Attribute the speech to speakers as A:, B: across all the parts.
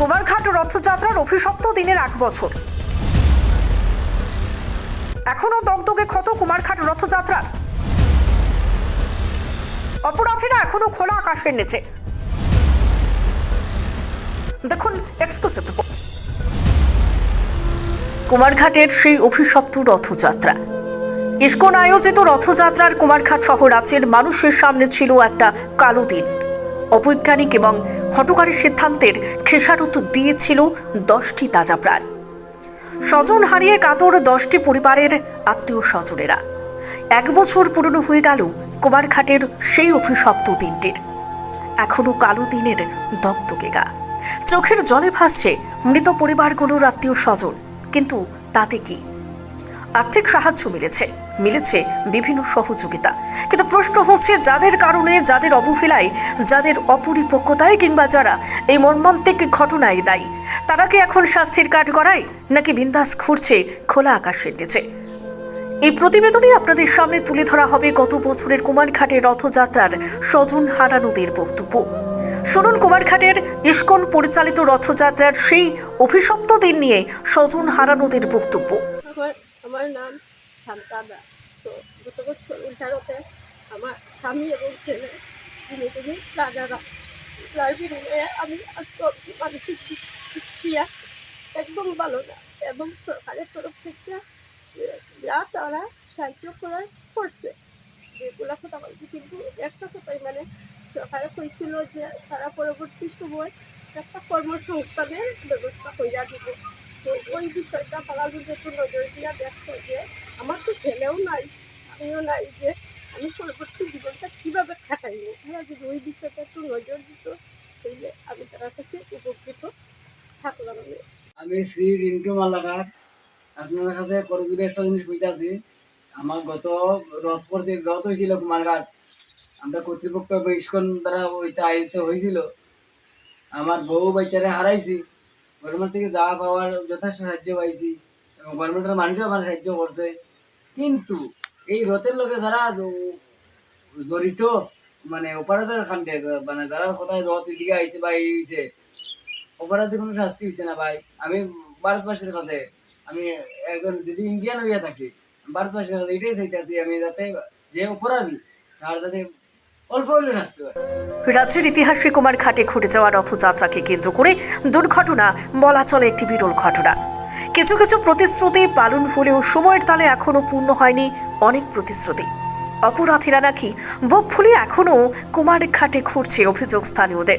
A: কুমারঘাট রথযাত্রার অভিশপ্ত দিনের এক বছর। এখনও দগদগে ক্ষত কুমারঘাট রথযাত্রার। অপরাধীরা এখনও খোলা আকাশের নিচে। দেখুন এক্সক্লুসিভ রিপোর্ট কুমারঘাটের সেই অভিশপ্ত রথযাত্রা। ইস্কন আয়োজিত রথযাত্রার কুমারঘাট শহর রাজ্যের মানুষের সামনে ছিল একটা কালো দিন। অবৈজ্ঞানিক এবং হটকারী সিদ্ধান্তের খেসারত দিয়েছিল দশটি তাজা প্রাণ। স্বজন হারিয়ে কাতর দশটি পরিবারের আত্মীয় স্বজনেরা। এক বছর পুরনো হয়ে গেল কুমারঘাটের সেই অভিশপ্ত দিনটির। এখনও কালো দিনের দগদগে গা। চোখের জলে ভাসছে মৃত পরিবারগুলোর আত্মীয় স্বজন, কিন্তু তাতে কি? আর্থিক সাহায্য মিলেছে। মিলেছে বিভিন্ন সহযোগিতা। কিন্তু প্রশ্ন হচ্ছে, যাদের কারণে, যাদের অবহেলায়, যাদের অপরিপক্কতায় কিংবা যারা এই মর্মান্তিক ঘটনায় দায়ী, তারা কি এখন শাস্তির কাঠ গড়ায়, নাকি বিন্দাস ঘুরছে খোলা আকাশের নিচে? এই প্রতিবেদনে আপনাদের সামনে তুলে ধরা হবে গত বছরের কুমারঘাটের রথযাত্রার স্বজন হারানোদের বক্তব্য। শুনুন কুমারঘাটের ইস্কন পরিচালিত রথযাত্রার সেই অভিশপ্ত দিন নিয়ে স্বজন হারানোদের বক্তব্য।
B: আমার নাম শান্তা দাস তো গত বছর এগারোতে আমার স্বামী এবং ছেলে তিনি তিনি রাজারা। লাইব্রেরিতে আমি আজকে মানসিক শিক্ষা একদম ভালো না। এবং সরকারের তরফ থেকে যা তারা সাহায্য করার করছে। যেগুলা কথা বলছি কিন্তু একটা কথাই মানে সরকারে কইছিল যে তারা পরবর্তী সময় একটা কর্মসংস্থানের ব্যবস্থা কইরা দিব। তো ওই বিষয়টা তারা একটু নজর দিয়া দেখতো যে আমার তো ছেলেও নাই, আমিও নাই যে আমি পরবর্তী জীবনটা কীভাবে খাটাইব তারা যদি ওই বিষয়টা একটু নজর দিত তাহলে আমি তার কাছে উপকৃত থাকলাম আমি।
C: শ্রী রিন্টু মালাকার। আপনার কাছে করজুরি একটা জিনিস বুঝতেছি আমার গত রথ করছে রথ হয়েছিল কুমারঘাট আমরা কর্তৃপক্ষ ইস্কন দ্বারা ওইটা আয়োজিত হয়েছিল। আমার বউ বাচ্চারে হারাইছি। গভর্নমেন্ট থেকে যা পাওয়ার যথেষ্ট সাহায্য পাইছি এবং গভর্নমেন্টের মানুষও আমার সাহায্য করছে। কিন্তু এই রথের লোকে যারা জড়িত মানে অপারেটর খান্ডে মানে যারা কোথায় রথ এদিকে আইছে বা এই হয়েছে অপরাধী কোনো শাস্তি হচ্ছে না ভাই। আমি ভারতবাসীর কাছে, আমি একজন যদি ইন্ডিয়ান হইয়া থাকি ভারতবাসীর কাছে এটাই চাইতেছি, আমি যাতে যে অপরাধী, তার যাতে
A: রাজ্যের ইতিহাসে কুমার কুমারঘাটে ঘটে যাওয়া রথযাত্রাকে কেন্দ্র করে দুর্ঘটনা বলা চলে একটি বিরল ঘটনা। কিছু কিছু প্রতিশ্রুতি পালন হলেও সময়ের তালে এখনও পূর্ণ হয়নি অনেক প্রতিশ্রুতি। অপরাধীরা নাকি বুক ফুলিয়ে এখনও কুমারঘাটে ঘুরছে অভিযোগ স্থানীয়দের।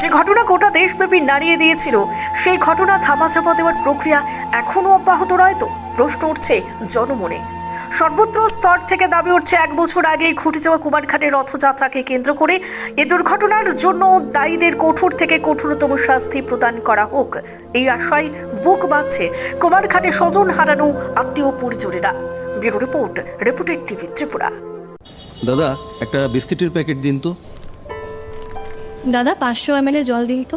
A: যে ঘটনা গোটা দেশব্যাপী নাড়িয়ে দিয়েছিল, সেই ঘটনা ধামাচাপা দেওয়ার প্রক্রিয়া এখনও অব্যাহত রয় তো? প্রশ্ন উঠছে জনমনে। সর্বত্র স্তর থেকে দাবি উঠছে এক বছর আগেই ঘটে যাওয়া কুমারঘাটের রথযাত্রাকে কেন্দ্র করে এ দুর্ঘটনার জন্য দায়ীদের কঠোর থেকে কঠোরতম শাস্তি প্রদান করা হোক। এই আশায় বুক বাঁধছে কুমারঘাটে স্বজন হারানো আত্মীয় পরিজনেরা। Bureau report reported TV Tripura.
D: দাদা একটা বিস্কিটের প্যাকেট দিন তো।
E: দাদা পাঁচশো এম জল দিন তো।